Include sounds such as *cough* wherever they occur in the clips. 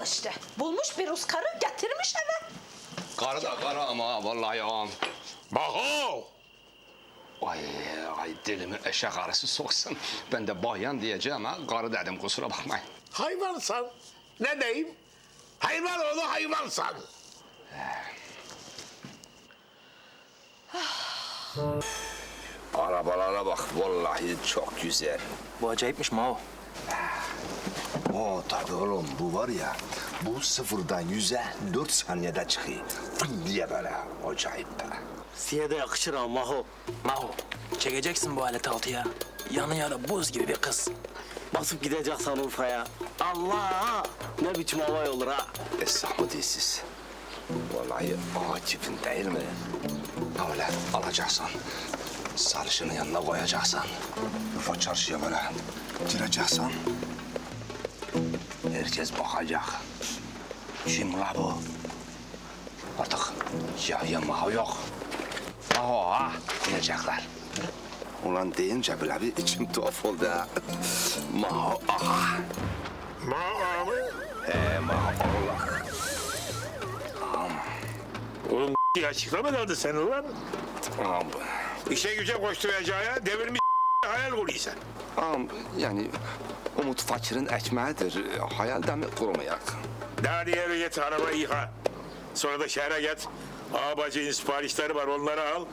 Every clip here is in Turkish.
Al işte. Bulmuş bir Rus karı getirmiş eve. Karı da karı ama ha, vallahi ağam. Baho! Ay, ay dilimi eşek arısı soksun. Ben de bayan diyeceğim ha. Karı dedim kusura bakmayın. Hayvansan. Ne diyeyim? Hayvan oğlu hayvansan. Arabalara bak vallahi çok güzel. Bu acayipmiş Mao. Oo tabii oğlum bu var ya bu sıfırdan yüze dört saniyede çıkıyor. Fın diye böyle acayip be. Siye de yakışır ama Maho. Mao, çekeceksin bu aleti altıya. Yanıya da buz gibi bir kız. Basıp gideceksen Urfa'ya. Allah! Ne biçim havay olur ha. Mı değilsiz? Vallahi Akif'in değil mi? Öyle alacaksın. Sarışının yanına koyacaksın. Ufa çarşıya böyle gireceksin. Herkes bakacak. Kim la bu? Artık Yahya Maho yok. Maho ha diyecekler. Ulan deyince bile bir içim tuhaf oldu ha. Maho ah. Maho mı? He Maho Allah. Oğlum *laughs* açıklamadı sen ulan. Ağam, İşe güce koşturacağı devirmiş hayal kuruyorsun. ağam yani umut fakirin ekmeğidir. Hayal de mi kurumayak? Daha diğer git arabayı yıka. Sonra da şehre git. Ağabacının siparişleri var onları al.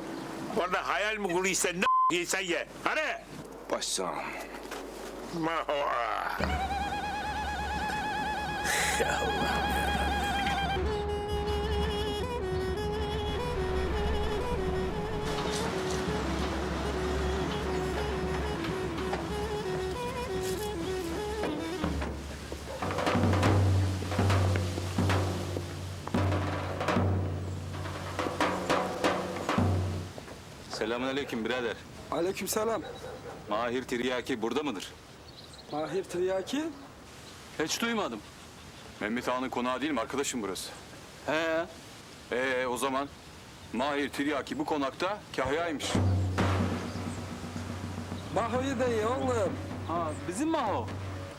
Orada hayal mi kuruyorsan ne yiysen ye. Hadi. Başsam. Maho. Selamünaleyküm birader. Aleykümselam. Mahir Tiryaki burada mıdır? Mahir Tiryaki. Hiç duymadım. Mehmet Ağa'nın konağı değil mi arkadaşım burası? He. Ee o zaman Mahir Tiryaki bu konakta kahyaymış. Maho'yu da iyi oğlum. Ha bizim Maho.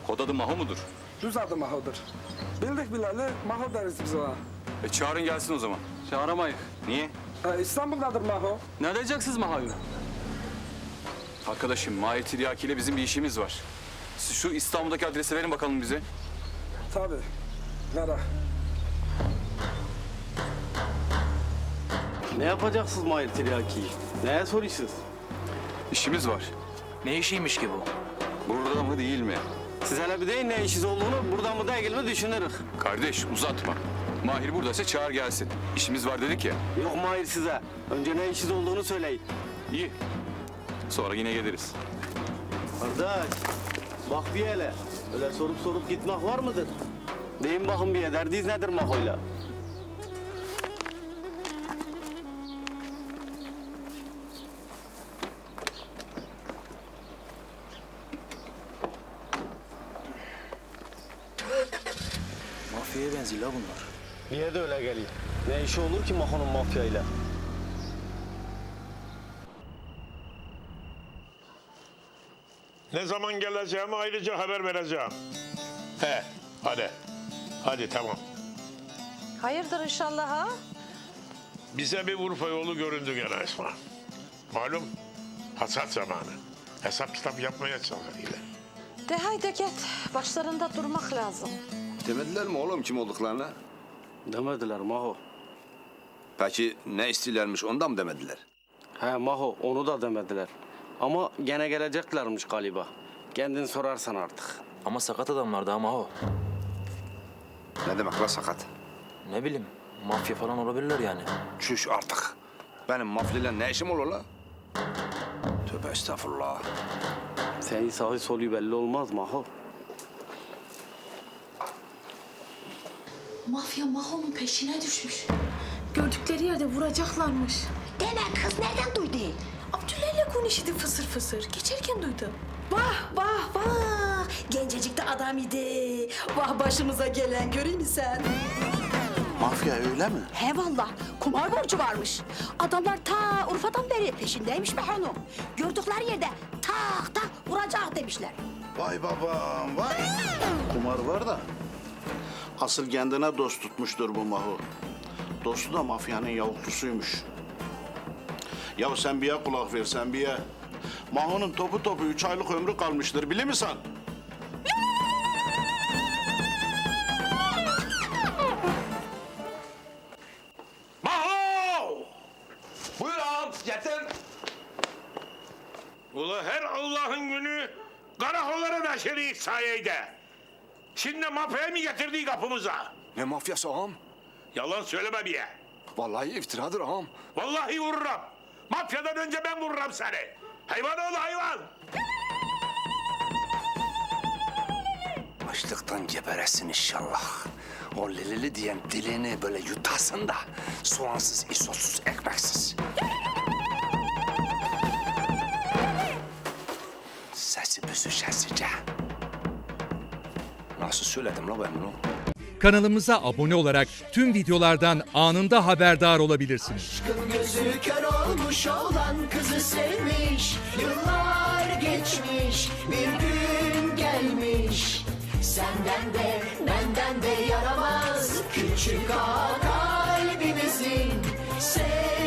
Kod adı Maho mudur? Düz adı Maho'dur. Bildik bileli Maho deriz biz ona. E çağırın gelsin o zaman. Çağıramayız. Niye? Ee, İstanbul'dadır Maho. Ne edeceksiniz Maho'yu? Arkadaşım Mahir Tiryaki ile bizim bir işimiz var. Siz şu İstanbul'daki adresi verin bakalım bize. Tabii. Vera. Ne yapacaksınız Mahir Tiryaki'yi? Neye soruyorsunuz? İşimiz var. Ne işiymiş ki bu? Burada mı değil mi? Siz hele bir deyin ne işiniz olduğunu buradan mı değil mi düşünürük. Kardeş uzatma. Mahir buradaysa çağır gelsin. İşimiz var dedik ya. Yok Mahir size. Önce ne işiniz olduğunu söyleyin. İyi. Sonra yine geliriz. Kardeş bak bir hele. Öyle sorup sorup gitmek var mıdır? Deyin bakın bir derdiniz nedir Maho'yla? Mafyaya benziyor la bunlar. Niye de öyle geliyor? Ne işi olur ki Maho'nun mafyayla? Ne zaman geleceğimi ayrıca haber vereceğim. He, hadi. Hadi tamam. Hayırdır inşallah ha? Bize bir Urfa yolu göründü gene Esma. Malum hasat zamanı. Hesap kitap yapmaya çalışıyorlar. De haydi git. Başlarında durmak lazım. Demediler mi oğlum kim olduklarını? Demediler Maho. Peki ne istiyorlarmış ondan mı demediler? He Maho onu da demediler. Ama gene geleceklermiş galiba. Kendin sorarsan artık. Ama sakat adamlar daha Mao. Ne demek la sakat? Ne bileyim, mafya falan olabilirler yani. Çüş artık. Benim mafyayla ne işim olur la? Tövbe estağfurullah. Senin sahi solu belli olmaz Maho. Mafya Maho'nun peşine düşmüş. Gördükleri yerde vuracaklarmış. Deme kız nereden duydu? Abdüllay'la konuştu fısır fısır. Geçerken duydum. Vah vah vah. Gencecik de adam idi. Vah başımıza gelen göreyim mi sen? Mafya öyle mi? He valla kumar borcu varmış. Adamlar ta Urfa'dan beri peşindeymiş hanım. Gördükleri yerde tak tak vuracak demişler. Vay babam vay. Kumar var da Asıl kendine dost tutmuştur bu Maho. Dostu da mafyanın yavuklusuymuş. Ya sen bir kulak ver sen bir Maho'nun topu topu üç aylık ömrü kalmıştır bilir misin? Maho! Buyur ağam getir. Ula her Allah'ın günü karakollara taşırıyız sayede. Şimdi mafya mı getirdi kapımıza? Ne mafyası ağam? Yalan söyleme bir ye. Vallahi iftiradır ağam. Vallahi vururum. Mafyadan önce ben vururum seni. Hayvan oğlu hayvan. Açlıktan geberesin inşallah. O lilili diyen dilini böyle yutasın da soğansız, isotsuz, ekmeksiz. Sesi büzüşesice. Nasıl söyledim la ben bunu? Kanalımıza abone olarak tüm videolardan anında haberdar olabilirsiniz. Gözü kör olmuş olan kızı sevmiş Yıllar geçmiş bir gün gelmiş Senden de benden de yaramaz küçük ağa kalbimizin Sev